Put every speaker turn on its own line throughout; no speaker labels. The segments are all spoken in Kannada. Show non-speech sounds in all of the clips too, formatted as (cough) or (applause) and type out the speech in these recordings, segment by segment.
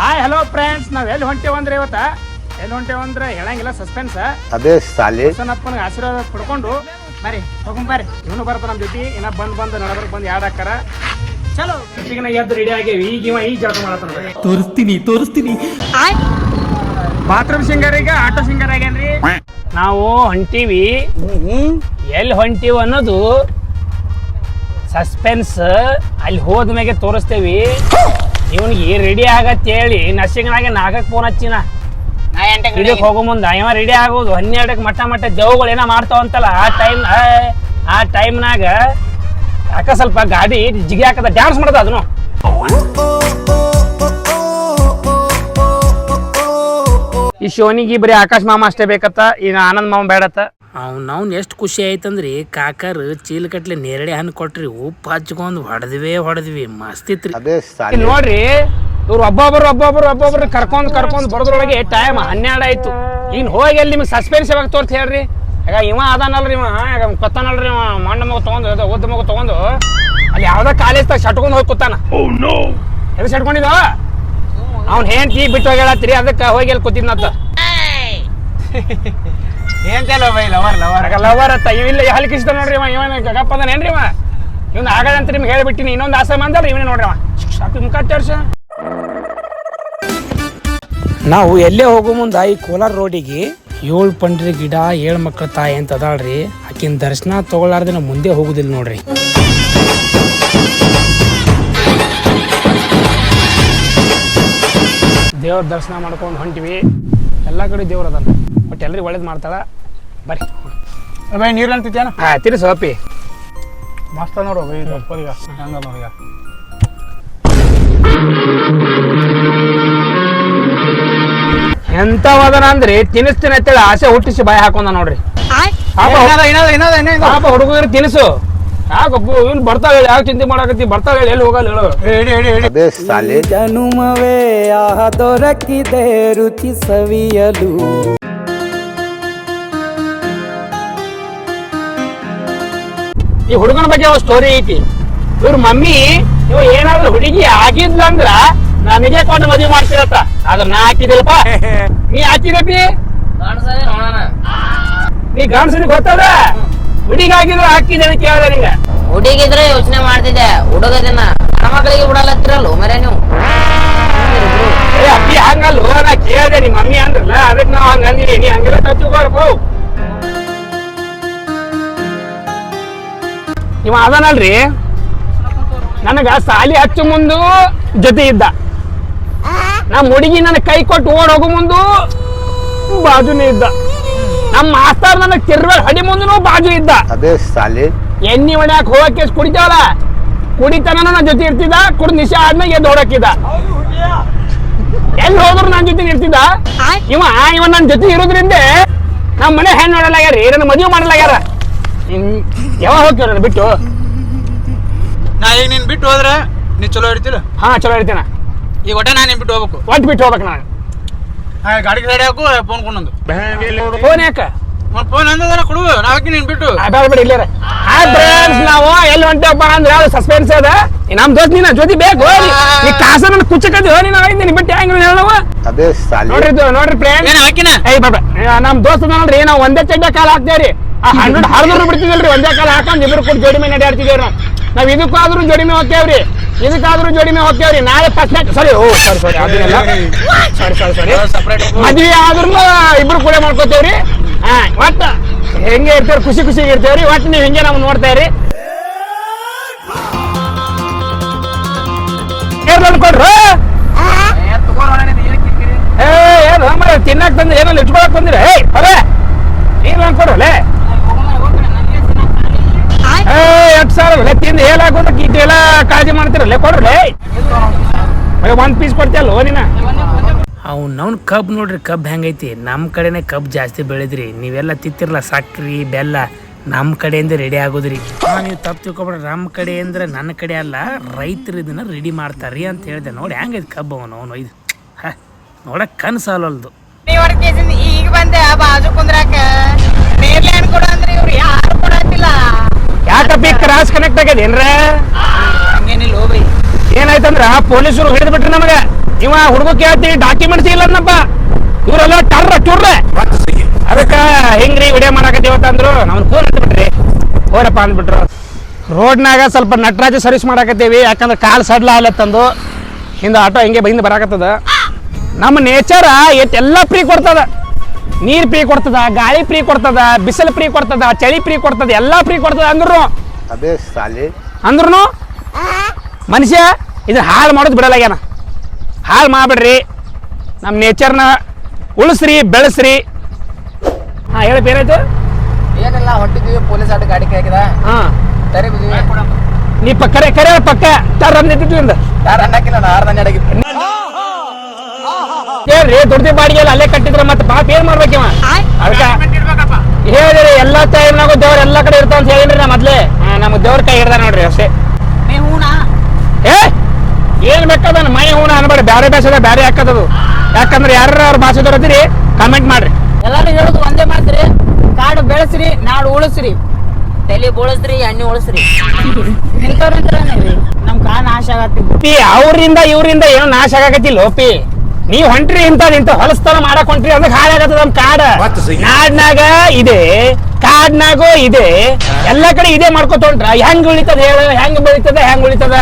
ಹಾಯ್ ಹಲೋ ಫ್ರೆಂಡ್ಸ್ ನಾವ್ ಎಲ್ಲಿ ಹೊಂಟೇವಂದ್ರೆ ಇವತ್ತ? ಎಲ್ಲಿ ಹೊಂಟೇವಂದ್ರೆ ಹೇಳಂಗಿಲ್ಲ ಸಸ್ಪೆನ್ಸ್
ಅದೇ ಸಾಲಿ
ಅಪ್ಪನ ಆಶೀರ್ವಾದ ಪಡ್ಕೊಂಡು ಬರ್ರಿ ಹೋಗೋಣ ಬರ್ರಿ. ಇವನು ಬರ್ತ ನಮ್ಮ ಜೊತೆ. ಇನ್ನ ಬಂದ್ ಬಂದ್ ನಡಬರ್ ಬಂದ್ ಯಾಡ್ ಹಾಕಾರ ಚಲೋ. ಈಗ ಎದ್ದು ರೆಡಿ ಆಗೇವಿ ಈಗ ಇವ ಈ ಜಳಕ ಮಾಡತ್ತಾನ
ತೋರಿಸ್ತೀನಿ ತೋರಿಸ್ತೀನಿ.
ಬಾತ್ರೂಮ್ ಸಿಂಗರ್ ಈಗ ಆಟೋ ಸಿಂಗರ್ ಆಗ್ಯಾನ್ರಿ ನಾವು ಹೊಂಟೀವಿ. ಎಲ್ಲಿ ಹೊಂಟೀವಿ ಅನ್ನೋದು ಸಸ್ಪೆನ್ಸ್ ಅಲ್ಲಿ ಹೋದ್ಮೇಲೆ ತೋರಿಸ್ತೇವಿ. ಇವನಿಗೆ ರೆಡಿ ಆಗತ್ತೆ ಹೇಳಿ ನರ್ಸಿಂಗ್ನಾಗೆ ನಾಲ್ಕಕ್ಕೆ ಫೋನ್ ಹಚ್ಚಿನ. ಇದಕ್ಕೆ ಹೋಗೋ ಮುಂದ ಇವ ರೆಡಿ ಆಗೋದು. ಹನ್ನೆರಡಕ್ಕೆ ಮಟ್ಟ ಮಟ್ಟ ದೇವುಗಳು ಏನೋ ಮಾಡ್ತಾವಂತಲ್ಲ ಆ ಟೈಮ್ ಆ ಟೈಮ್ನಾಗ ಯಾಕ ಸ್ವಲ್ಪ ಗಾಡಿ ಜಿಗಿ ಹಾಕದ ಡ್ಯಾನ್ಸ್ ಮಾಡದ ಅದನ್ನು. ಈ ಶೋನಿಗೆ ಬರೀ ಆಕಾಶ್ ಮಾಮ ಅಷ್ಟೇ ಬೇಕತ್ತ ಈ ಆನಂದ್ ಮಾಮ ಬೇಡತ್ತ. ಅವ್ನು ಅವ್ನು ಎಷ್ಟು ಖುಷಿ ಆಯ್ತಂದ್ರಿ? ಕಾಕರ್ ಚೀಲಕಟ್ಲೆ ನೇರಳೆ ಹಣ್ಣು ಕೊಟ್ರಿ ಉಪ್ಪು ಹಚ್ಕೊಂಡು ಹೊಡೆದ್ವಿ ಹೊಡೆದ್ವಿ.
ಮಸ್ತಿತ್ರಿ.
ಇಲ್ಲಿ ನೋಡ್ರಿ ಇವ್ರು ಒಬ್ಬೊಬ್ರು ಒಬ್ಬೊಬ್ರು ಒಬ್ಬೊಬ್ರು ಕರ್ಕೊಂಡ್ ಕರ್ಕೊಂಡ್ ಬರೋದ್ರೊಳಗೆ ಟೈಮ್ ಹನ್ನೆರಡು ಆಯ್ತು. ಇನ್ ಹೋಗಿ ಅಲ್ಲಿ ನಿಮ್ಗೆ ಸಸ್ಪೆನ್ಸ್ ಯಾವಾಗ ತೋರ್ಸಿ ಹೇಳ್ರಿ? ಈಗ ಇವ ಅದಾನಲ್ರಿ ಇವ ಈಗ ಕೊತ್ತಾನಲ್ರಿ ಇವ ಮಣ್ಣ ಮಗ ತಗೊಂಡು ಓದ್ ಮಗ ತಗೊಂಡು. ಅಲ್ಲಿ ಯಾವ್ದೋ ಕಾಲೇಜ್ ದಾಗ ಶಟ್ಕೊಂಡ್ ಹೋಗಿ ಕೂತಾನ. ಎಲ್ಲಿ ಶಟ್ಕೊಂಡಿದ್ವ ಅವ್ನ ಹೆಂಡ್ತಿ ಬಿಟ್ಟು ಹೋಗ್ಯಾಳತ್ರಿ ಅದಕ್ಕೆ ಹೋಗಿ ಅಲ್ಲಿ ಕೂತಿದ್ನತ್ತ ಲವರ್ ಅತ್ತ ಇವಿಲ್ಲ ಹಲ್ಕಿಸ್ತ ನೋಡ್ರಿ ಇವ ಇವನ ಗಪ್ಪ ಅದಾನೇನ್ರಿ ಇವ ಇವ್ನ ಆಗದಂತ ನಿಮ್ಗೆ ಹೇಳ್ಬಿಟ್ಟಿನಿ ಇನ್ನೊಂದು ಆಸೆ ಮಂದಲ್ರಿ ಇವನೇ ನೋಡ್ರಿ ಅವ. ಶಾಪಿ ಮುಖ ತೋರ್ಸ ನಾವು ಎಲ್ಲೇ ಹೋಗೋ ಮುಂದ ಈ ಕೋಲಾರ ರೋಡಿಗೆ ಏಳು ಪಂಡ್ರಿ ಗಿಡ ಏಳು ಮಕ್ಕಳ ತಾಯಿ ಅಂತ ಅದಾಳ್ರಿ. ಆಕಿನ ದರ್ಶನ ತಗೊಳ್ಳಾರ್ದೆ ನಾವು ಮುಂದೆ ಹೋಗುದಿಲ್ಲ ನೋಡ್ರಿ. ದೇವ್ರ ದರ್ಶನ ಮಾಡ್ಕೊಂಡು ಹೊಂಟಿವಿ. ಎಲ್ಲ ಕಡೆ ದೇವ್ರ ಅದಾನ ಎಲ್ರಿಗೂ ಒಳ್ಳೇದು ಮಾಡ್ತಾಳ. ಬರ್ರಿ.
ಬೈ ನೀರು ಅಂತಿದ್ಯಾನ
ಹಾ ತಿರ್ಸು ಅಪ್ಪಿ
ಮಸ್ತ ನೋಡು ಬೈ ಇದು ಹಂಗ ನೋಡಿಗ
ಎಂತವದನ ಅಂದ್ರಿ ತಿನ್ನಿಸ್ತೀನಿ ಅಂತೇಳಿ ಆಸೆ ಹುಟ್ಟಿಸಿ ಬಾಯಿ ಹಾಕೊಂಡ ನೋಡ್ರಿ. ಪಾಪ ಪಾಪ ಹುಡುಗರು ತಿನಿಸು. ಯಾಕಪ್ಪ ಇವ್ನು ಬರ್ತಾಳೆ ಹೇಳಿ ಯಾವ ಚಿಂತೆ ಮಾಡಕತ್ತಿ? ಬರ್ತಾವ ಹೇಳಿ ಎಲ್ಲಿ ಹೋಗಲ್ಲ ಹೇಳು.
ಹೇಳಿ ಹೇಳಿ ಹೇಳಿ
ಸಾಲಿ
ಜನುಮವೇ ಆಹ ದೊರಕಿದೆ ರುಚಿ ಸವಿಯಲು
ಈ ಹುಡುಗನ ಬಗ್ಗೆ ಒಂದು ಸ್ಟೋರಿ ಐತಿ? ಇವ್ರ ಮಮ್ಮಿ ನೀವು ಏನಾದ್ರು ಹುಡುಗಿ ಆಗಿದ್ಲಂದ್ರ ನನಗೆ ಕೊಂಡು ಮದುವೆ ಮಾಡ್ತಿರತ್ತ ಆದ್ರ ನಾ ಹಾಕಿದಿಲ್ಲಪ್ಪ (laughs) ನೀ ಹಾಕಿದಪ್ಪಿ ನೀ ಗಂಡಸನಿಗೆ ಗೊತ್ತದ? ಹುಡುಗಿ ಆಗಿದ್ರೆ ಹಾಕಿದೆ ಕೇಳಿದೆ ನಿಂಗೆ.
ಹುಡುಗಿದ್ರೆ ಯೋಚನೆ ಮಾಡ್ತಿದ್ದೆ. ಹುಡುಗದಿನ ಮಕ್ಕಳಿಗೆ ಬಿಡಲತ್ತಿರಲ್ಲ ಮರೆ ನೀವು.
ಏ ಅಪ್ಪಿ ಹಂಗಲ್ಲ ನಾ ಕೇಳಿದೆ ಇವ ಅದನಲ್ರಿ? ನನಗ ಸಾಲಿ ಹಚ್ಚು ಮುಂದು ಜೊತೆ ಇದ್ದ. ನಮ್ಮ ಹುಡುಗಿ ನನ್ನ ಕೈ ಕೊಟ್ಟು ಓಡ್ ಹೋಗೋ ಮುಂದು ಬಾಜುನೇ ಇದ್ದ. ನಮ್ಮ ಮಾಸ್ತಾರ್ ನನ್ನ ತಿರ್ವೇಳ್ ಹಡಿ ಮುಂದೂ ಬಾಜು ಇದ್ದ.
ಅದೇ ಸಾಲಿ.
ಎಣ್ಣಿ ಹೊಡ್ಯಾಕ ಹೋಗಕ್ಕೆ ಕುಡಿತಾವಲ್ಲ ಕುಡಿತನ ನನ್ನ ಜೊತೆ ಇರ್ತಿದ್ದ ಕುಡ್ ನಿಶ ಆದ್ಮೇಲೆ ಎದ್ದು ಹೊಡಕ್ಕಿದ್ದ ಎಲ್ಲಿ ಹೋದ್ರು ನನ್ನ ಜೊತೆ ಇರ್ತಿದ್ದ? ಇವ ಇವ ನನ್ನ ಜೊತೆ ಇರೋದ್ರಿಂದ ನಮ್ಮ ಮನೆ ಹೆಣ್ಣು ನೋಡಲಾಗ್ಯಾರ ನನ್ನ ಮದುವೆ ಮಾಡಲಾಗ್ಯಾರ. ಯಾವಾಗ ಹೋಗ್ತೀವಿ ನಾನು ಬಿಟ್ಟು?
ನಾ ಈಗ ನೀನು ಬಿಟ್ಟು ಹೋದ್ರೆ ನೀ ಚಲೋ ಇರ್ತಿಲ್ಲ
ಹಾ ಚಲೋ ಇರ್ತೇನ
ಈಗ ಒಟ್ಟೆ ನಾನು ನಿನ್ ಬಿಟ್ಟು ಹೋಗ್ಬೇಕು.
ಒಟ್ಟು ಬಿಟ್ಟು ಹೋಗ್ಬೇಕು ನಾನು.
ಆ, ಗಾಡಿಗೆ ರೆಡಿ ಹಾಕು ಫೋನ್ ಕೊಂಡು
ಫೋನ್ ಯಾಕೆ?
ಫೋನ್ ಅಂದ್ರೆ ಕೊಡು ನಾ ಹಾಕಿ ನೀನು ಬಿಟ್ಟು?
ಆ, ಬೇಡ ಬೇಡ ಇಲ್ಲೇ ಹಾಯ್ ಫ್ರೆಂಡ್ಸ್ ನಾವು ಎಲ್ಲಿ ಹೊಂಟಪ್ಪ ಅಂದ್ರೆ ಯಾವ್ದು ಸಸ್ಪೆನ್ಸ್ ಅದ? ನಮ್ಮ ನಮ್ ನಿನ್ನ ನೀನ? ಜೊತೆ ಬೇಕು ಈ ಕಾಸ ನನ್ನ ಕುಚ್ಚಕದಿ ನೀನು ಆಗಿದ್ದೀನಿ ಬಿಟ್ಟು ಹೆಂಗ್ ಹೇಳವ
ಅದೇ ಸಾಲಿ.
ನೋಡ್ರಿ ನೋಡ್ರಿ ಫ್ರೆಂಡ್
ಏನ್ ಹಾಕಿನ?
ಏ ಬಾಬಾ ನಮ್ ದೋಸ್ತ ನೋಡ್ರಿ ನಾವು ಒಂದೇ ಚಡ್ಡ ಕಾಲ ಹಾಕ್ತೇವ್ರಿ. ಹಂಡ್ರೆಡ್ ಹರಿದ್ರು ಬಿಡ್ತಿದಿಲ್ರಿ ಒಂದೇ ಕಾಲ ಹಾಕೊಂಡು ಇಬ್ರು ಕೂಡ ಜೋಡಿ ಮೇಲೆ ನಾವು ನಾವ್ ಇದಕ್ಕಾದ್ರೂ ಜೋಡಿ ಮೇ ಹೋಗ್ತೇವ್ರಿ ಇದಕ್ಕಾದ್ರೂ ಜೋಡಿ ಮೇ ಹೋಗ್ತೇವ್ರಿ ನಾಳೆ ಫಸ್ಟ್ ಸರಿ ಓ ಸಾರಿ ಸಾರಿ ಅದನ್ನೆಲ್ಲ ಸಾರಿ ಸಾರಿ ಸಾರಿ ಮದ್ವೆ ಆದ್ರೂ ಇಬ್ರು ಕೂಡ ಮಾಡ್ಕೋತೇವ್ರಿ. ಹಾ ಒಟ್ಟ ಹೆಂಗೆ ಇರ್ತೇವ್ರಿ ಖುಷಿ ಖುಷಿ ಇರ್ತೇವ್ರಿ. ಒಟ್ಟ ನೀವು ಹಿಂಗೆ ನಮ್ಗೆ ನೋಡ್ತೇವ್ರಿ ಕೊಡ್ರು ಏ ಏನು ತಿನ್ನಕ್ ಬಂದ್ರೆ ಏನಲ್ಲಿ ಇಟ್ಕೊಳಕ್ ಬಂದಿರ. ಏಯ್ ಬರೇ ನೀನ್ ಅನ್ಕೊಡ್ರಲ್ಲೇ ಏ ಎಂಟು ಸಾವಿರ? ತಿಂದು ಹೇಳಾಕೋದಕ್ಕೆ ಇದೆಲ್ಲ ಕಾಳಜಿ ಕೊಡ್ರಿ. ಕೊಡ್ರಲ್ಲೇ ಒಂದು ಪೀಸ್ ಕೊಡ್ತಿಯಲ್ಲ ನೀನ ಅವ್ನವ್ನ ಕಬ್ ನೋಡ್ರಿ ಕಬ್ ಹೆಂಗೈತಿ? ನಮ್ಮ ಕಡೆನೆ ಕಬ್ ಜಾಸ್ತಿ ಬೆಳೆದ್ರಿ. ನೀವೆಲ್ಲ ತಿತ್ತಿರಲ್ಲ ಸಕ್ರಿ ಬೆಲ್ಲ ನಮ್ಮ ಕಡೆಯಿಂದ ರೆಡಿ ಆಗೋದ್ರಿ. ಹಾ, ನೀವು ತಪ್ಪು ತಿಳ್ಕೊಬೇಡ್ರಿ ನಮ್ಮ ಕಡೆ ಅಂದ್ರೆ ನನ್ನ ಕಡೆ ಅಲ್ಲ ರೈತರು ಇದನ್ನ ರೆಡಿ ಮಾಡ್ತಾರ್ರಿ ಅಂತ ಹೇಳಿದೆ. ನೋಡಿ ಹೆಂಗೈತಿ ಕಬ್ಬು ಅವನು ಅವನು ಇದು. ಹ ನೋಡಕ್ ಕನ್ಸಾಲಲ್ದು
ಈಗ ಬಂದೆ ಬಾಜು ಕುಂದ್ರಾಕ ನೇರ್ಲೆ ಹಣ್ಣು ಕೊಡು ಅಂದ್ರೆ ಇವ್ರು ಯಾರು ಕೊಡತ್ತಿಲ್ಲ
ಯಾಕಪ್ಪ ಕ್ರಾಸ್ ಕನೆಕ್ಟ್ ಆಗ್ಯದ ಏನ್ರ? ಏನಾಯ್ತಂದ್ರ ಪೊಲೀಸರು ಹಿಡಿದ್ ಬಿಟ್ರಿ ನಮಗೆ. ಇವ ಹುಡುಗ ಕೇಳ್ತಿ ಡಾಕ್ಯುಮೆಂಟ್ಸ್ ಇಲ್ಲ ಅನ್ನಪ್ಪ ಇವರೆಲ್ಲ ಟರ್ರ ಟೂರ್ ಅದಕ್ಕ ಹೆಂಗ್ರಿ ವಿಡಿಯೋ ಮಾಡಾಕತ್ತಿವತ್ತಂದ್ರು ನಾವು ಫೋನ್ ಬಿಟ್ರಿ. ಹೋರಪ್ಪ ಅಂದ್ಬಿಟ್ರು. ರೋಡ್ನಾಗ ಸ್ವಲ್ಪ ನಟರಾಜ ಸರ್ವಿಸ್ ಮಾಡಾಕತ್ತೀವಿ ಯಾಕಂದ್ರೆ ಕಾಲು ಸಡ್ಲ ಆಗ್ಲತ್ತಂದು ಹಿಂದೆ ಆಟೋ ಹಿಂಗೆ ಹಿಂದೆ ಬರಾಕತ್ತದ. ನಮ್ಮ ನೇಚರ ಎಲ್ಲ ಫ್ರೀ ಕೊಡ್ತದ. ನೀರ್ ಫ್ರೀ ಕೊಡ್ತದ ಗಾಳಿ ಫ್ರೀ ಕೊಡ್ತದ ಬಿಸಿಲು ಫ್ರೀ ಕೊಡ್ತದ ಚಳಿ ಫ್ರೀ ಕೊಡ್ತದ ಎಲ್ಲ ಫ್ರೀ ಕೊಡ್ತದ ಅಂದ್ರು
ಅದೇ ಸಾಲಿ
ಅಂದ್ರೂ ಮನುಷ್ಯ ಇದನ್ನ ಹಾಳು ಮಾಡೋದು ಬಿಡಲಾಗ್ಯಾನ. ಹಾಳು ಮಾಡ್ಬಿಡ್ರಿ. ನಮ್ಮ ನೇಚರ್ನ ಉಳಿಸ್ರಿ ಬೆಳೆಸ್ರಿ. ಹಾಂ ಹೇಳಿ ಬೇರಾಯ್ತು
ಏನೆಲ್ಲ ಹೊಟ್ಟಿದ್ದೀವಿ ಪೊಲೀಸ್ ಆಟ ಗಾಡಿ ಹಾಕಿದ
ಹಾಂ.
ಸರಿ ಬಿದ್ವಿ
ನೀ ಪಕ್ಕ ಕರೆ ಕರೆ ಪಕ್ಕ. ಟಾರ್ ನಿಂತಿದ್ಲಿಂದ
ತರ ಅನ್ನಕ್ಕಿಲ್ಲ ನಾನು
ಹೇಳ್ರಿ ದುಡ್ದಿ ಬಾಡಿಗೆ ಅಲ್ಲೇ ಕಟ್ಟಿದ್ರೆ ಮತ್ತೆ ಪಾಪ ಏನ್ ಮಾಡ್ಬೇಕಿವ ಅದಕ್ಕ ಹೇಳಿರಿ ಎಲ್ಲಾ ಟೈಮ್ನಾಗು ದೇವ್ರ ಎಲ್ಲಾ ಕಡೆ ಇರ್ತಾವ ಅಂತ ಹೇಳಿನ್ರಿ ನಾ ಮೊದ್ಲೇ. ಹಾ, ನಮ್ಗ್ ದೇವ್ರ ಕೈ ಹಿಡ್ದ ನೋಡ್ರಿ ಅಷ್ಟೇ. ಏ ಏನ್ ಬೇಕಾದ ಮೈ ಹೂನ ಅನ್ಬೇಡ ಬ್ಯಾರೆ ಭಾಷೆದ ಬ್ಯಾರೆ ಹಾಕದದು ಯಾಕಂದ್ರೆ ಯಾರು ಅವ್ರ ಭಾಷೆದವ್ರು ಅದಿರಿ ಕಾಮೆಂಟ್ ಮಾಡ್ರಿ.
ಎಲ್ಲಾರು ಹೇಳೋದು ಒಂದೇ ಮಾತ್ರಿ ಕಾಡು ಬೆಳೆಸ್ರಿ ನಾಡು ಉಳಿಸ್ರಿ. ತಲೆ ಬೋಳಿಸ್ರಿ ಎಣ್ಣೆ ಉಳಿಸ್ರಿ. ಇಂಥವ್ರಂದ್ರ ನಮ್ ಕಾಡ್ ನಾಶ
ಆಗತ್ತೆ ಅವ್ರಿಂದ ಇವ್ರಿಂದ ಏನು ನಾಶ ಆಗಕತ್ತಿಲ್ಲ ಪಿ? ನೀವ್ ಹೊಂಟ್ರಿ ಇಂತ ನಿಂತ ಹೊಲಸ್ತನ ಮಾಡಕ್ ಹೊಂಟ್ರಿ ಅಂದ್ರೆ ಹಾಳಾಗತ್ತದ ನಮ್ ಕಾಡ. ಕಾಡ್ನಾಗ ಇದೆ ಕಾಡ್ನಾಗೂ ಇದೆ. ಎಲ್ಲಾ ಕಡೆ ಇದೇ ಮಾಡ್ಕೊತ ಹೊಂಟ್ರ. ಹೆಂಗ್ ಉಳಿತದ ಹೇಳ ಹೆಂಗ್ ಬೆಳಿತದ ಹೆಂಗ್ ಉಳಿತದ?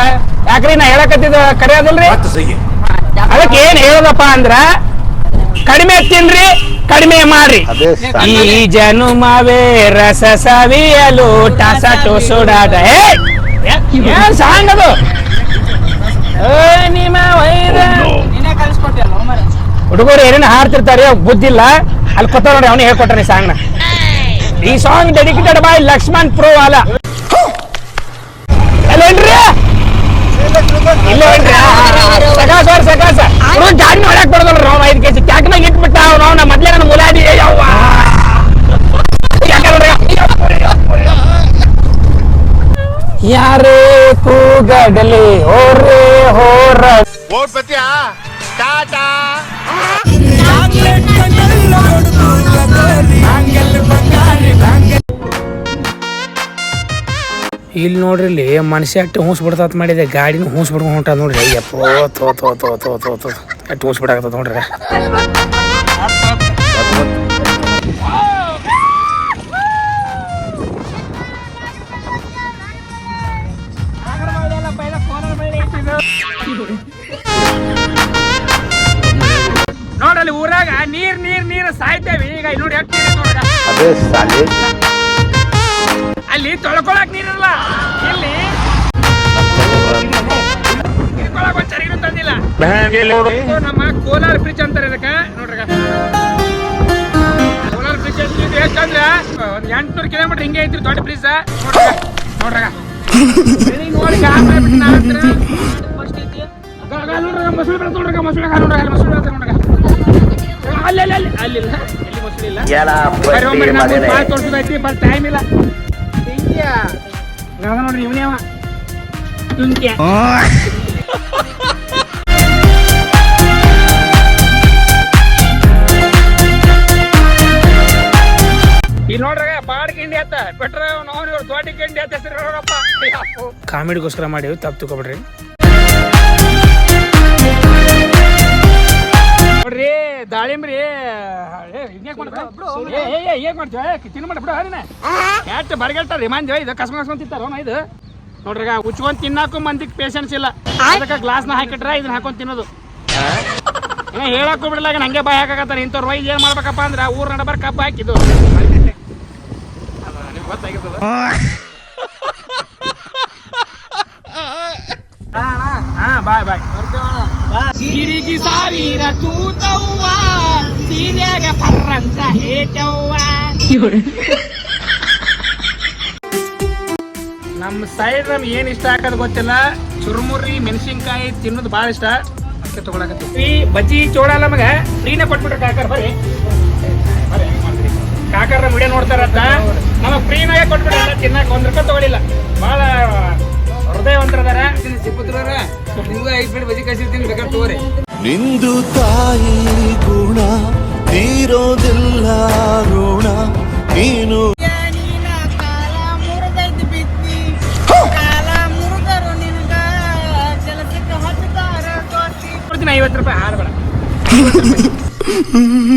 ಯಾಕ್ರಿ ನಾ ಹೇಳಕತ್ತಿದ ಕರೆ ಅದಲ್ರಿ? ಅದಕ್ಕೆ ಏನ್ ಹೇಳೋದಪ್ಪ ಅಂದ್ರ ಕಡಿಮೆ ತಿನ್ರಿ ಕಡಿಮೆ ಮಾಡ್ರಿ. ಈ ಜನುಮವೇ ರಸ ಸವಿಯಲು ಟಸ ಟೋಸುಡಾದ. ಏ ಸಾಂಗ್ ಅದು ಏ ನಿಮ್ಮ ವೈರ
ನೀನೇ ಕಲ್ಸ್ಕೊಟ್ಟಿಯಲ್ಲ ಮರ
ಹುಡುಗರು ಏನೇನು ಹಾಡ್ತಿರ್ತಾರೆ ಬುದ್ಧಿಲ್ಲ ಅಲ್ಲಿ ಕೊತ್ತ ನೋಡಿ ಅವನೇ ಹೇಳ್ಕೊಟ್ಟಾನೆ ಈ ಸಾಂಗ್ನ ಈ ಸಾಂಗ್ ಡೆಡಿಕೇಟೆಡ್ ಬೈ ಲಕ್ಷ್ಮಣ್ ಪ್ರೋ ವಾಲ ಅಲ್ಲೇನ್ರಿ ಇಲ್ಲ ಸಕಾಸ ಸಕಾಸ. ಹುಡುಗ ಗಾಡಿ ಹೊಡ್ಯಾಕ್ ಬರೋದಲ್ರಿ ನಾವು ಐದು ಕೆಜಿ. ಕ್ಯಾಕ್ನಾಗ ಇಟ್ಬಿಟ್ಟ ಅವ್ನು? ಅವ್ನ ಮೊದ್ಲೇ ನನ್ನ ಮುಲಾಡಿ ಯವ್ವ ಯಾರೇ ಕೂಗಡಲಿ, ಹೋರೇ ಹೋರ ಇಲ್ಲಿ ನೋಡ್ರಿ ಇಲ್ಲಿ ಮನುಷ್ಯ ಅಟ್ಟು ಹೂಸ್ ಬಿಡ್ತಾತ್ ಮಾಡಿದೆ. ಗಾಡಿನ ಹೂಸ್ ಬಿಡ್ಕೊಂಡು ಹೊಂಟ ನೋಡ್ರಿ. ಅಯ್ಯಪ್ಪೋ ಅಟ್ಟು ಹೂಸ್ ಬಿಡಾಕತ್ತ ನೋಡ್ರಿ. ನೋಡ್ರಲ್ಲಿ ಊರಾಗ ನೀರ್ ನೀರ್ ನೀರ್ ಸಾಯ್ತೇವೆ. ಈಗ ನೋಡಿ ಎಷ್ಟು ನೋಡ್ರ
ಅಬೇ ಸಾಲೆ
ಅಲ್ಲಿ ತೊಳ್ಕೊಳಕ್ ನೀರಿಲ್ಲ ಇಲ್ಲಿ. ತಂದಿಲ್ಲ. ನಮ್ಮ ಕೋಲಾರ ಬ್ರಿಡ್ಜ್ ಅಂತಾರೆ ಅದಕ್ಕೆ ನೋಡ್ರಿ ಕೋಲಾರ ಬ್ರಿಡ್ಜ್ ಎಷ್ಟು ಎಷ್ಟಂದ್ರ ಒಂದ್ ಎಂಟ್ನೂರು ಕಿಲೋಮೀಟರ್ ಹಿಂಗೆ ಐತ್ರಿ ದೊಡ್ಡ ಬ್ರಿಡ್ಜ್ ನೋಡ್ರಿ ನೋಡ್ರಾಗ. ಬೆಳಿಗ್ಗೆ ನೋಡಿ ನೋಡ್ರಿ ಆಗ್ಬಿಟ್ಟು ನೋಡ್ರಿ ಮೊಸಳೆ ನೋಡ್ರಾಗ ಮೊಸಳೆ ಮೊಸಳೆ ನೋಡ್ರಾಗ ಅಲ್ಲಿ ಅಲ್ಲಿ ಅಲ್ಲಿ ಅಲ್ಲಿಲ್ಲ. ಟೈಮ್ ಇಲ್ಲ. ನೋಡ್ರಿ ಇವನೇ ನೋಡ್ರಾಗ ಬಾಡ್ ಆತ. ಬಿಟ್ರ ನೋಡಿ ಇವ್ರು ದೊಡ್ಡ ಆತ ಕಾಮಿಡಿಗೋಸ್ಕರ ಮಾಡಿ ತಪ್ಪು ತಗೋಬಿಡ್ರಿ ನೋಡ್ರಿ ದಾಳಿಂಬ್ರಿ ಹಿಂಗ್ಯಾಕ್ ಮಾಡ್ತೀವಿ ತಿನ್ನ ಮಾಡಿ ಬಿಡು ಹರಿನ ಕ್ಯಾಟ್ ಬರಗೆಲ್ತಾರ ರಿಮಾಂಜ್ ಇದು ಕಸ್ಮ ಕಸ್ಕೊಂಡ್ ತಿಂತಾರ ಇದು? ನೋಡ್ರಿ ಉಚ್ಕೊಂಡ್ ತಿನ್ನಾಕು ಮಂದಿಗೆ ಪೇಷನ್ಸ್ ಇಲ್ಲ. ಅದಕ್ಕೆ ಗ್ಲಾಸ್ನ ಹಾಕಿಟ್ರ ಇದನ್ನ ಹಾಕೊಂಡ್ ತಿನ್ನೋದು. ಹೇಳಕ್ಕೂ ಬಿಡಲಾಗ ನಂಗೆ ಬಾಯ್ ಹಾಕಾಕತ್ತಾರ ಇಂಥವ್ರು ವೈದ್ ಏನ್ ಮಾಡ್ಬೇಕಪ್ಪ ಅಂದ್ರೆ ಊರ್ ನಡಬರ್ ಕಬ್ಬು ಹಾಕಿದ್ದು. ಗೊತ್ತಾಗಿರ್ತದ ಹಾ ಬಾಯ್ ಬಾಯ್. ಸಿರಿಗೆ ಸಾವಿರ ತೂತವ್ವ ಸೀನ್ಯಾಗ ಪರ್ರಂತ ಹೇಟವ್ವ ನಮ್ಮ ಸೈಡ್ ನಮ್ಗೆ ಏನ್ ಇಷ್ಟ ಹಾಕೋದು ಗೊತ್ತಿಲ್ಲ. ಚುರುಮುರಿ ಮೆಣಸಿನ್ಕಾಯಿ ತಿನ್ನೋದು ಭಾಳ ಇಷ್ಟ. ಅದಕ್ಕೆ ತಗೊಳಕತ್ತೀವಿ. ಬಜ್ಜಿ ಚೋಳ ನಮಗ ಫ್ರೀನೇ ಕೊಟ್ಬಿಟ್ರೆ ಕಾಕರ್ ಬರ್ರಿ. ಕಾಕರ್ ನಮ್ಮ ವಿಡಿಯೋ ನೋಡ್ತಾರಂತ. ನಮಗ್ ಫ್ರೀನಾಗೆ ಕೊಟ್ಬಿಟ್ರೆ ಎಲ್ಲ ತಿನ್ನಕ್ ಒಂದ್ ರೂಪಾಯಿ ತಗೊಳಿಲ್ಲ. ಭಾಳ ಹೃದಯವಂತರದಾರ.
ಐದು ಪ್ಲೇಟ್ ಬಜಿ ಕಳ್ಸಿರ್ತೀನಿ ಬೇಕಾದ್ರೆ ತೋರಿ
ನಿಂದು ತಾಯಿ ಗುಣ ತೀರೋದಿಲ್ಲ ಋಣ. ನೀನು
ಐವತ್ತು ರೂಪಾಯಿ ಹಾರ ಬೇಡ. (laughs)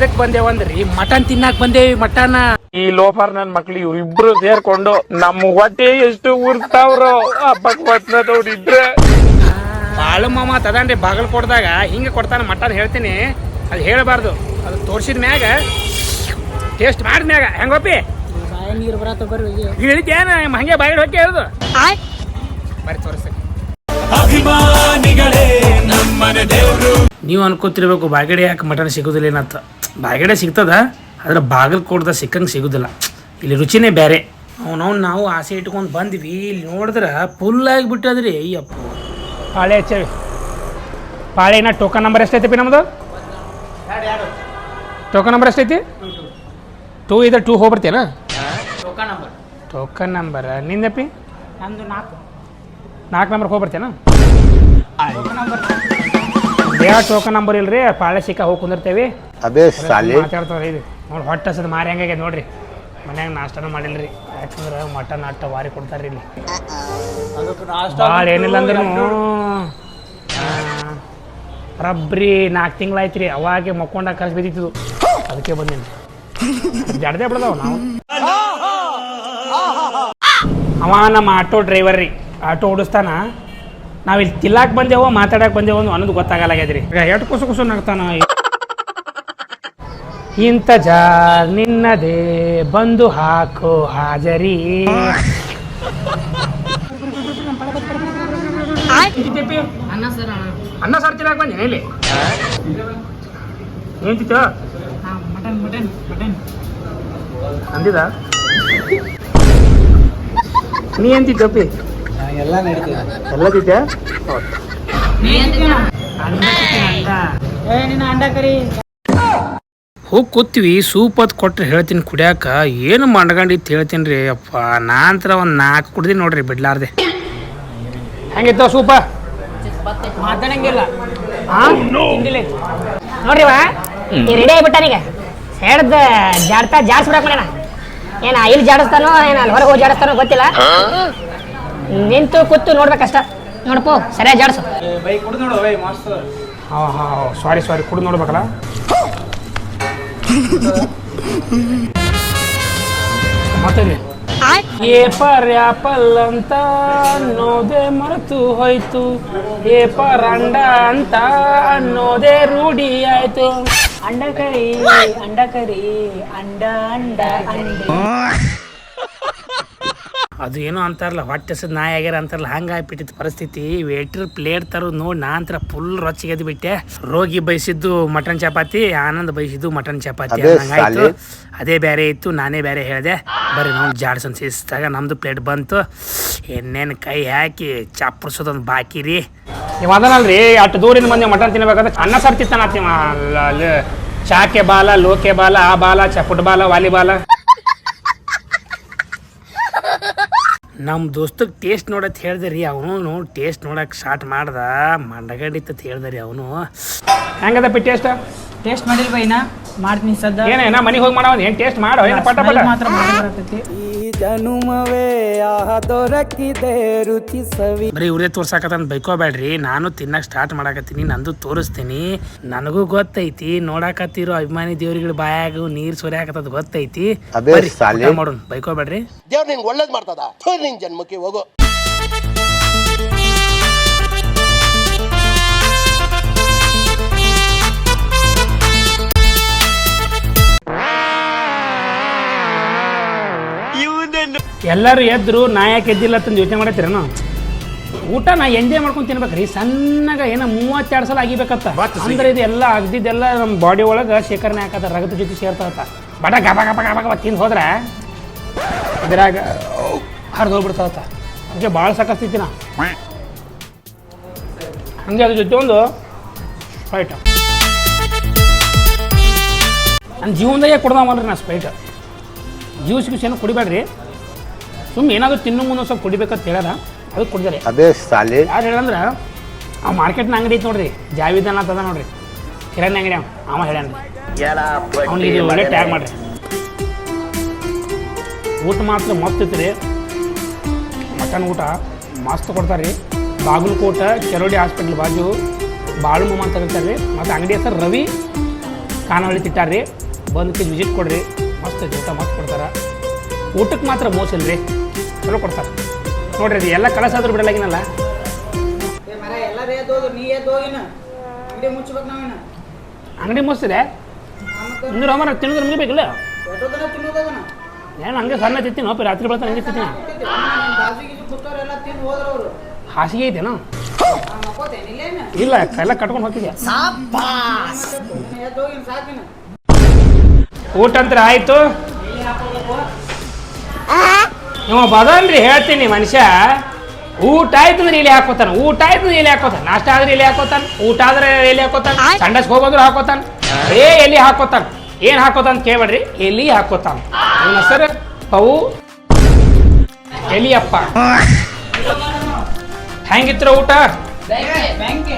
ಎದಕ್ ಬಂದೇವಂದ್ರಿ ಮಟನ್ ತಿನ್ನಾಕ್ ಬಂದೇವಿ ಮಟನ್.
ಈ ಲೋಫರ್ ನನ್ ಮಕ್ಳು ಇವ್ರಿಬ್ರು ಸೇರ್ಕೊಂಡು ನಮ್ಮ ಹೊಟ್ಟೆ ಎಷ್ಟು ಊರ್ತಾವ್ರು ಹಬ್ಬಕ್ ಬತ್ನದವ್ರಿದ್ರೆ
ಬಾಳು ಮಾಮ ತದನ್ರಿ ಬಾಗಲ್ ಕೊಡ್ದಾಗ. ಹಿಂಗೆ ಕೊಡ್ತಾನ ಮಟನ್ ಹೇಳ್ತೀನಿ. ಅದು ಹೇಳಬಾರ್ದು. ಅದು ತೋರ್ಸಿದ ಮ್ಯಾಗ ಟೇಸ್ಟ್ ಮಾಡಿದ ಮ್ಯಾಗ. ಹೆಂಗೋಪಿ
ಬಾಯ ನೀರು ಬರತ್ತ ಬರ್ರಿ
ಹೇಳಿದ್ಯೇನ ಹಂಗೆ ಬಾಯಿ ಹೋಗಿ ಹೇಳುದು? ಬರೀ ತೋರಿಸ್ತೀನಿ ನೀವು ಅನ್ಕೋತಿರ್ಬೇಕು ಬಾಗಡೆ ಯಾಕೆ ಮಟನ್ ಸಿಗೋದಿಲ್ಲ ಏನಂತ. ಬಾಗಡೆ ಸಿಗ್ತದ ಆದ್ರೆ ಬಾಗಲ್ ಕೊಡ್ದ ಸಿಕ್ಕಂಗೆ ಸಿಗೋದಿಲ್ಲ. ಇಲ್ಲಿ ರುಚಿನೇ ಬೇರೆ. ಅವನವ್ ನಾವು ಆಸೆ ಇಟ್ಕೊಂಡು ಬಂದ್ವಿ ಇಲ್ಲಿ ನೋಡಿದ್ರೆ ಫುಲ್ ಆಗಿಬಿಟ್ಟದ್ರಿ ಅಯ್ಯಪ್ಪ. ಪಾಳೆ ಹಚ್ಚೇವಿ. ಪಾಳೆನ ಟೋಕನ್ ನಂಬರ್ ಎಷ್ಟೈತಿ ನಮ್ದು? ಟೋಕನ್ ನಂಬರ್ ಎಷ್ಟೈತಿ? ಟೂ ಇದೆ ಟೂ ಹೋಗ್ಬರ್ತೇನ? ಟೋಕನ್ ನಂಬರ್ ನಿಂದಪ್ಪಿ
ನಮ್ದು ನಾಲ್ಕು.
ನಾಲ್ಕು ನಂಬರ್ ಹೋಗ್ಬರ್ತೇನ? ಬೇಡ ಟೋಕನ್ ನಂಬರ್ ಇಲ್ರಿ ಪಾಳೆ ಸಿಕ್ಕ ಹೋಗಿ ಕುಂದಿರ್ತೇವಿ.
ಅದೇ ಸಾಲಿ
ಮಾತಾಡ್ತಾರೆ ಇದು. ನೋಡಿ ಹೊಟ್ಟೆ ಹಸದ ಮಾರಿ ಹಂಗಾಗ್ಯದ ನೋಡ್ರಿ. ಮನ್ಯಾಗ ನಾಷ್ಟಾನು ಮಾಡಿಲ್ರಿ. ಯಾಕಂದ್ರೆ ಮಟನ್ ನಾಟ ವಾರಿ ಕೊಡ್ತಾರ ಇಲ್ಲಿ. ಭಾಳ ಏನಿಲ್ಲ ಅಂದ್ರೆ ರಬ್ರಿ ನಾಲ್ಕು ತಿಂಗಳಾಯ್ತು ರೀ ಅವಾಗೆ ಮಕ್ಕೊಂಡ ಕರ್ಸ್ ಬಿದ್ದಿತ್ತು. ಅದಕ್ಕೆ ಬಂದಿನಿ. ಜಡದೇ ಬಿಡ್ದಾವ ನಾವು. ಅವ ನಮ್ಮ ಆಟೋ ಡ್ರೈವರ್ ರೀ. ಆಟೋ ಓಡಿಸ್ತಾನ. ನಾವು ಇಲ್ಲಿ ತಿಲ್ಲಾಕ್ ಬಂದೇವೋ ಮಾತಾಡಕ್ಕೆ ಬಂದೇವೋ ಅನ್ನೋ ಅನ್ನೋದು ಗೊತ್ತಾಗಲ್ಲಾಗ್ಯದ್ರಿ ಈಗ ಎಷ್ಟು ಕುಸು ಕುಸು ನಗ್ತಾನ ಇಂತ ಜಾರ್ ನಿನ್ನದೇ ಬಂದು ಹಾಕು ಹಾಜರಿ.
ಅನ್ನ ಸರ್
ಅನ್ನ ಸಾರು ತಿನ್ನಾಕ ಬಂದೆ ಇಲ್ಲಿ? ಏನ್ ತಿಂತ
ಮಟನ್ ಮಟನ್ ಮಟನ್
ಅಂದಿದ ನೀ ಏನ್ ತಿಂತಪ್ಪಿ
ಎಲ್ಲ ನಡೀತಿದೆ.
ಹೋಗಿ ಕೂತೀವಿ ಸೂಪ್ ಅದು ಕೊಟ್ರೆ ಹೇಳ್ತೀನಿ ಕುಡಿಯಾಕ. ಏನು ಮಾಡ್ಕೊಂಡಿತ್ತು ಹೇಳ್ತೀನಿ ರೀ ಅಪ್ಪ. ನಾಂತರ ಒಂದು ನಾಲ್ಕು ಕುಡ್ದಿ ನೋಡ್ರಿ ಬಿಡ್ಲಾರ್ದೆ. ಹೆಂಗಿತ್ತ ಸೂಪ?
ಮಾತಾಡಂಗಿಲ್ಲ.
ನೋಡ್ರಿ ರೆಡಿ ಆಗ್ಬಿಟ್ಟಾನೀಗ ಹೇಳ್ದ ಜಾಡ್ತಾ ಜಾಡ್ಸ್ಬಿಡಕ್ ಮಾಡ್ಯಾನ. ಏನ ಇಲ್ಲಿ ಜಾಡಿಸ್ತಾನೋ ಏನ ಅಲ್ಲಿ ಹೊರಗೆ ಹೋಗಿ ಜಾಡಿಸ್ತಾನೋ ಗೊತ್ತಿಲ್ಲ. ನಿಂತು ಕೂತು ನೋಡ್ಬೇಕಷ್ಟ. ನೋಡಪ್ಪು ಸರಿಯಾಗಿ ಜಾಡ್ಸು.
ಹಾಂ ಹಾಂ ಸಾರಿ ಸಾರಿ ಕುಡಿದು ನೋಡ್ಬೇಕಲ್ಲ? ಮತ್ತೆ ಏ ಪರ್ಯಾಪಲ್ ಅಂತ ಅನ್ನೋದೇ ಮರೆತು ಹೋಯ್ತು. ಏ ಅಂಡ ಅಂತ ಅನ್ನೋದೇ ರೂಢಿ ಆಯ್ತು.
ಅಂಡ ಕರಿ ಅಂಡ ಕರಿ ಅಂಡ ಅಂಡ ಅಂಡೆ.
ಅದು ಏನೋ ಅಂತಾರಲ್ಲ ಹೊಟ್ಟೆ ಹಸದ್ ನಾಯಿ ಆಗ್ಯಾರ ಅಂತಾರಲ್ಲ ಹಂಗೆ ಆಗ್ಬಿಟ್ಟಿತ್ತು ಪರಿಸ್ಥಿತಿ. ವೇಟ್ರ್ ಪ್ಲೇಟ್ ತರೋದು ನೋಡಿ ನಾ ಅಂತರ ಫುಲ್ ರೊಚ್ಚಿಗೆದ್ದು ಬಿಟ್ಟೆ. ರೋಗಿ ಬಯಸಿದ್ದು ಮಟನ್ ಚಪಾತಿ ಆನಂದ್ ಬಯಸಿದ್ದು ಮಟನ್ ಚಪಾತಿ
ಅದೇ
ಹಂಗಾಯ್ತು ಅದೇ ಬೇರೆ ಇತ್ತು ನಾನೇ ಬೇರೆ ಹೇಳಿದೆ. ಬರ್ರಿ ನಾವು ಜಾಡ್ಸನ್ ಸೇರಿಸಿದಾಗ ನಮ್ದು ಪ್ಲೇಟ್ ಬಂತು. ಎಣ್ಣೆನ ಕೈ ಹಾಕಿ ಚಾಪುರ್ಸೋದೊಂದು ಬಾಕಿ ರೀ. ನೀವು ಅದನಲ್ರಿ ಅಷ್ಟು ದೂರಿಂದ ಮಂದಿ ಮಟನ್ ತಿನ್ಬೇಕಂದ್ರೆ ಅನ್ನ ಸರ್ತಿತ್ತ ತಿತ್ತಾನ ಚಾಕೆ ಬಾಲ ಲೋಕೆ ಬಾಲ ಆ ಬಾಲ ಚ ಫುಟ್ಬಾಲ ವಾಲಿಬಾಲ. ನಮ್ಮ ದೋಸ್ತಗೆ ಟೇಸ್ಟ್ ನೋಡತ್ ಹೇಳ್ದೆ ರೀ ಅವನು ಟೇಸ್ಟ್ ನೋಡಕ್ಕೆ ಸ್ಟಾರ್ಟ್ ಮಾಡ್ದ. ಮಂಡಗಂಡಿತ್ತ ಹೇಳ್ದೆ ರೀ ಅವನು. ಹೆಂಗದಪ್ಪ ಟೇಸ್ಟ್
ಟೇಸ್ಟ್ ಮಾಡಿಲ್ವ ಏನ ಮಾಡ್ತೀನಿ ಸದ್ದ.
ಏನೇನ ಮನೆಗೆ ಹೋಗಿ ಮಾಡೋ ಏನು ಟೇಸ್ಟ್ ಮಾಡೋ ಏನು ಪಟ ಪಟ?
ಮಾತ್ರ ಮಾಡಿ ಬರತೈತಿ.
ಈ ಜನುಮವೇ ಆಹ ದೊರಕಿದೆ ರುಚಿ ಸವಿ
ಬರೀ ಇವ್ರೇ ತೋರ್ಸಾಕತ್ತಂತ ಬೈಕೋಬೇಡ್ರಿ. ನಾನು ತಿನ್ನಕ್ ಸ್ಟಾರ್ಟ್ ಮಾಡಾಕತ್ತೀನಿ ನಂದು ತೋರಿಸ್ತೀನಿ. ನನಗೂ ಗೊತ್ತೈತಿ ನೋಡಾಕತ್ತಿರೋ ಅಭಿಮಾನಿ ದೇವ್ರಿಗಳ ಬಾಯಾಗ ನೀರ್ ಸೊರ್ಯಾಕತ್ತದ ಗೊತ್ತೈತಿ. ಬರ್ರಿ,
ಸಾಲೆ.
ಮಾಡೋಣ ಬೈಕೋಬೇಡ್ರಿ.
ದೇವ್ರ ನಿಂಗೆ ಒಳ್ಳೇದು ಮಾಡ್ತದ. ನಿನ್ ಜನ್ಮಕ್ಕೆ ಹೋಗು.
ಎಲ್ಲರೂ ಎದ್ರು ನಾ ಯಾಕೆ ಎದ್ದಿಲ್ಲ ಅಂತ ಯೋಚನೆ ಮಾಡತ್ತೀರೇನು? ಊಟ ನಾ ಎಂಜಾಯ್ ಮಾಡ್ಕೊಂಡು ತಿನ್ಬೇಕ್ರಿ. ಸಣ್ಣಗ ಏನೋ ಮೂವತ್ತೆರಡು ಸಲ ಆಗಿಬೇಕತ್ತ ಅಂದ್ರೆ ಇದು ಎಲ್ಲ ಅಗ್ದಿದ್ದೆಲ್ಲ ನಮ್ಮ ಬಾಡಿ ಒಳಗೆ ಶೇಖರಣೆ ಹಾಕತ್ತ ರಗದ ಜೊತೆ ಸೇರ್ತಾವತ್ತ ಬಟ ಗಬ ಗಬ ಗಬ ಗಬ ತಿಂದು ಹೋದ್ರೆ ಇದ್ರಾಗ ಹರಿದು ಹೋಗ್ಬಿಡ್ತಾವತ್ತ ಅದಕ್ಕೆ ಭಾಳ ಸಾಕಸ್ತೈತಿ ನಾ ಹಂಗೆ ಅದ್ರ ಜೊತೆ ಒಂದು ಸ್ಪೈಟ್ ನನ್ನ ಜೀವನದಾಗೆ ಕೊಡ್ದಾವಲ್ರಿ ನಾ ಸ್ಪೈಟ್ ಜ್ಯೂಸ್ ಗ್ಯೂಸ್ ಏನು ಕುಡಿಬೇಡ್ರಿ. ಸುಮ್ಮನೆ ಏನಾದ್ರು ತಿನ್ನು ಮುಂದೆ ಸ್ವಲ್ಪ ಕುಡಿಬೇಕಂತ ಹೇಳ್ಯಾರ ಅದು ಕುಡಿದಾರೆ
ಅದೇ ಸಾಲಿ
ಯಾರು ಹೇಳಂದ್ರೆ ಆ ಮಾರ್ಕೆಟ್ನ ಅಂಗಡಿ ಐತೆ ನೋಡ್ರಿ ಜಾವಿದನ ಅಂತದ ನೋಡ್ರಿ. ಕಿರಾಣಿ ಅಂಗಡಿ ಅವ ಅವ ಹೇಳ್ಯಾನ ಅವ್ನಿಗೆ ಒಳ್ಳೆ ಟ್ಯಾಗ್ ಮಾಡ್ರಿ. ಊಟ ಮಾತ್ರ ಮಸ್ತ್ ರೀ ಮಟನ್ ಊಟ ಮಸ್ತ್ ಕೊಡ್ತಾರೆ ರೀ ಬಾಗಲಕೋಟ ಕೆರೋಡಿ ಹಾಸ್ಪಿಟ್ಲ್ ಬಾಜು ಬಾಳುಮಮ್ಮ ಅಂತ ಕರಿತಾರೆ ರೀ ಮತ್ತು ಅಂಗಡಿ ಹೆಸರು ರವಿ. ಕಾನವಳಿ ತಿಟ್ಟಾರ್ರಿ. ಬಂದು ವಿಸಿಟ್ ಕೊಡ್ರಿ. ಮಸ್ತ್ ಊಟ ಮಸ್ತ್ ಕೊಡ್ತಾರೆ. ಊಟಕ್ಕೆ ಮಾತ್ರ ಮೋಸ ಇಲ್ರಿ. ಚಲೋ ಕೊಡ್ತಾರೆ. ನೋಡ್ರಿ ಎಲ್ಲ ಕಳಸ ಆದ್ರೂ ಬಿಡಲಾಗಿನಲ್ಲ
ಅಂಗಡಿ
ಅಂದ್ರೆ ಅಮ್ಮ ತಿನ್ನೋದು ನಮಗೆ ಬೇಕಿಲ್ಲ ಏನು ಹಂಗೆ ಸಣ್ಣ ತಿತ್ತೀನಿ ರಾತ್ರಿ ಬೆಳತ ಹಂಗೆ ತಿತ್ತಿನ ಹಾಸಿಗೆ ಐತೇನು?
ಇಲ್ಲೇನ
ಇಲ್ಲ ಎಲ್ಲ ಕಟ್ಕೊಂಡು
ಸಾಕಿನ
ಊಟ ಅಂತ ಆಯ್ತು. ಇವ ಬದನ್ರಿ ಹೇಳ್ತೀನಿ ಮನುಷ್ಯ. ಊಟ ಆಯ್ತು ಅಂದ್ರೆ ಇಲ್ಲಿ ಹಾಕೋತಾನ. ಊಟ ಆಯ್ತು ಅಂದ್ರೆ ಇಲ್ಲಿ ಹಾಕೋತಾನ. ನಾಷ್ಟ ಆದ್ರೆ ಇಲ್ಲಿ ಹಾಕೋತಾನ. ಊಟ ಆದ್ರೆ ಎಲ್ಲಿ ಹಾಕೋತಾನ. ಸಂಡಸ್ ಹೋಗೋದ್ರು ಹಾಕೋತಾನ. ಏ ಎಲ್ಲಿ ಹಾಕೋತಾನ. ಏನ್ ಹಾಕೋತಾನ ಕೇಳ್ಬೇಡ್ರಿ. ಎಲ್ಲಿ ಹಾಕೋತಾನ. ನನ್ನ ಹೆಸರು? ಅವು ಎಲಿಯಪ್ಪ. ಹೆಂಗಿತ್ರ ಊಟ?
ಬ್ಯಾಂಕ್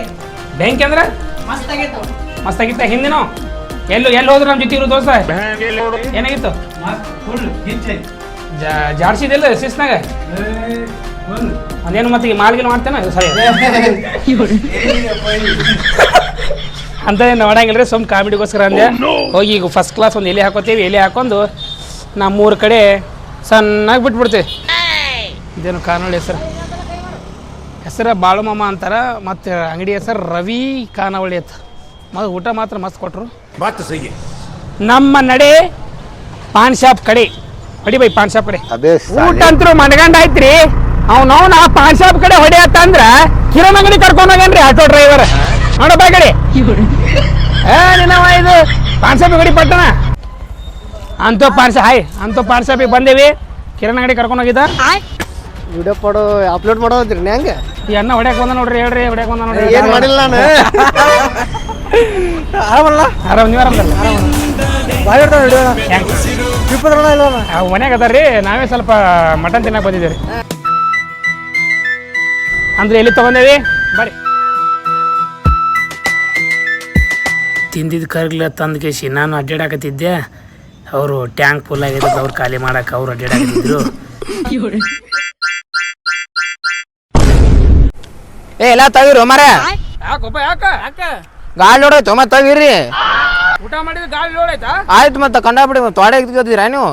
ಬೆಂಕಿ ಅಂದ್ರೆ?
ಮಸ್ತ್ ಆಗೈತು
ಮಸ್ತ್ ಆಗಿತ್ತ ಹಿಂದಿನ? ಎಲ್ಲೂ ಎಲ್ಲಿ ಹೋದ್ರು ನಮ್ಮ ಜೊತೆ ಇರೋ ದೋಸ್ತ. ಏನಾಗಿತ್ತು? ಜಾಡ್ಸಿದಿಲ್ಲ ಸಿಸ್ನಾಗ ಅದೇನು ಮತ್ತೆ ಈ ಮಾಲ್ಗಿಲ್ ಮಾಡ್ತೇನೆ? ಸರಿ. ಅಂತ ಏನು ನೋಡಂಗಿಲ್ರಿ ಸುಮ್ ಕಾಮಿಡಿಗೋಸ್ಕರ ಅಂದೆ. ಹೋಗಿ ಈಗ ಫಸ್ಟ್ ಕ್ಲಾಸ್ ಒಂದು ಎಲೆ ಹಾಕೋತೀವಿ ಎಲೆ ಹಾಕೊಂಡು ನಮ್ಮೂರ ಕಡೆ ಸಣ್ಣಾಗಿ ಬಿಟ್ಬಿಡ್ತೀವಿ. ಇದೇನು ಕಾನೋಳಿ ಹೆಸರು? ಹೆಸರು ಬಾಳುಮಮ್ಮ ಅಂತಾರ ಮತ್ತು ಅಂಗಡಿ ಹೆಸರು ರವಿ ಖಾನಾವಳಿ ಅಂತ. ಮತ್ತು ಊಟ ಮಾತ್ರ ಮಸ್ತ್ ಕೊಟ್ರು. ನಮ್ಮ ನಡೆ ಪಾನ್ ಶಾಪ್ ಕಡೆ. ಹೊಡಿ ಬೈ ಪಾನ್ ಶಾಪ್ ಕಡೆ. ಊಟ ಅಂತೂ ಮಣ್ಗಂಡ ಆಯ್ತ್ರಿ ಅವ್ನವ್ನ ಪಾನ್ ಶಾಪ್ ಕಡೆ ಹೊಡಿಯತ್ತ ಅಂದ್ರ ಕಿರಣ್ ಅಂಗಡಿ ಕರ್ಕೊಂಡ್ ಹೋಗನ್ರಿ ಆಟೋ ಡ್ರೈವರ್. ನೋಡ ಬಾ ಕಡೆ. ಏ ನಿನ್ನವ ಇದು ಪಾನ್ ಶಾಪ್ ಗಡಿ ಪಟ್ಟಣ. ಅಂತೋ ಪಾನ್ ಶಾಪ್ ಹಾಯ್ ಅಂತೋ ಪಾನ್ ಶಾಪಿಗೆ ಬಂದೇವಿ. ಕಿರಣ್ ಅಂಗಡಿ ಕರ್ಕೊಂಡು ಹೋಗಿದ್ದ.
ವಿಡಿಯೋ ಪಡೋ ಅಪ್ಲೋಡ್ ಮಾಡೋದ್ರಿ ಹೆಂಗೆ?
ಈ ಅಣ್ಣ ಹೊಡ್ಯಾಕ ಬಂದ ನೋಡ್ರಿ ಹೇಳ್ರಿ ಹೊಡ್ಯಾಕ ಬಂದ ನೋಡ್ರಿ.
ಏನು ಮಾಡಿಲ್ಲ ನಾನು? ಆರಾಮಲ್ಲ
ಆರಾಮ್ ನೀವು ಆರಾಮದಲ್ಲ
ಬಾಯ್ ಇರ್ತಾವ ವಿಡಿಯೋ ಇಲ್ಲ
ಮನ್ಯಾಗ ಅದಾರ್ರಿ ನಾವೇ ಸ್ವಲ್ಪ ಮಟನ್ ತಿನ್ನಕ್ ಬಂದಿದ್ದೀವಿ ಅಂದ್ರೆ ಎಲ್ಲಿ ತಗೊಂಡೇವಿ? ಬರ್ರಿ ತಿಂದಿದ್ದು ಕರ್ಗ್ಲ ತಂದ ಕೇಸಿ ನಾನು ಅಡ್ಡಾಡಕತ್ತಿದ್ದೆ. ಅವರು ಟ್ಯಾಂಕ್ ಫುಲ್ ಆಗಿದೆ ಅವ್ರು ಖಾಲಿ ಮಾಡಕ್ಕೆ ಅವ್ರು ಅಡ್ಡಾಡಕತ್ತಿದ್ರು.
ಏ ಎಲ್ಲ ತಗಿರು ಮರ
ಯಾಕಪ್ಪ ಯಾಕ? ಯಾಕ
ಗಾಳಿ ನೋಡೋಯ್ತು ಮತ್ತೆ ತಗಿರಿ.
ಊಟ ಗಾಳಿ ನೋಡಾಯ್ತಾ
ಆಯ್ತು ಮತ್ತೆ ಕಂಡಾಬಿಡಿ ತೊಡೆ ಇದ್ದಿದ್ದೀರಾ ನೀವು?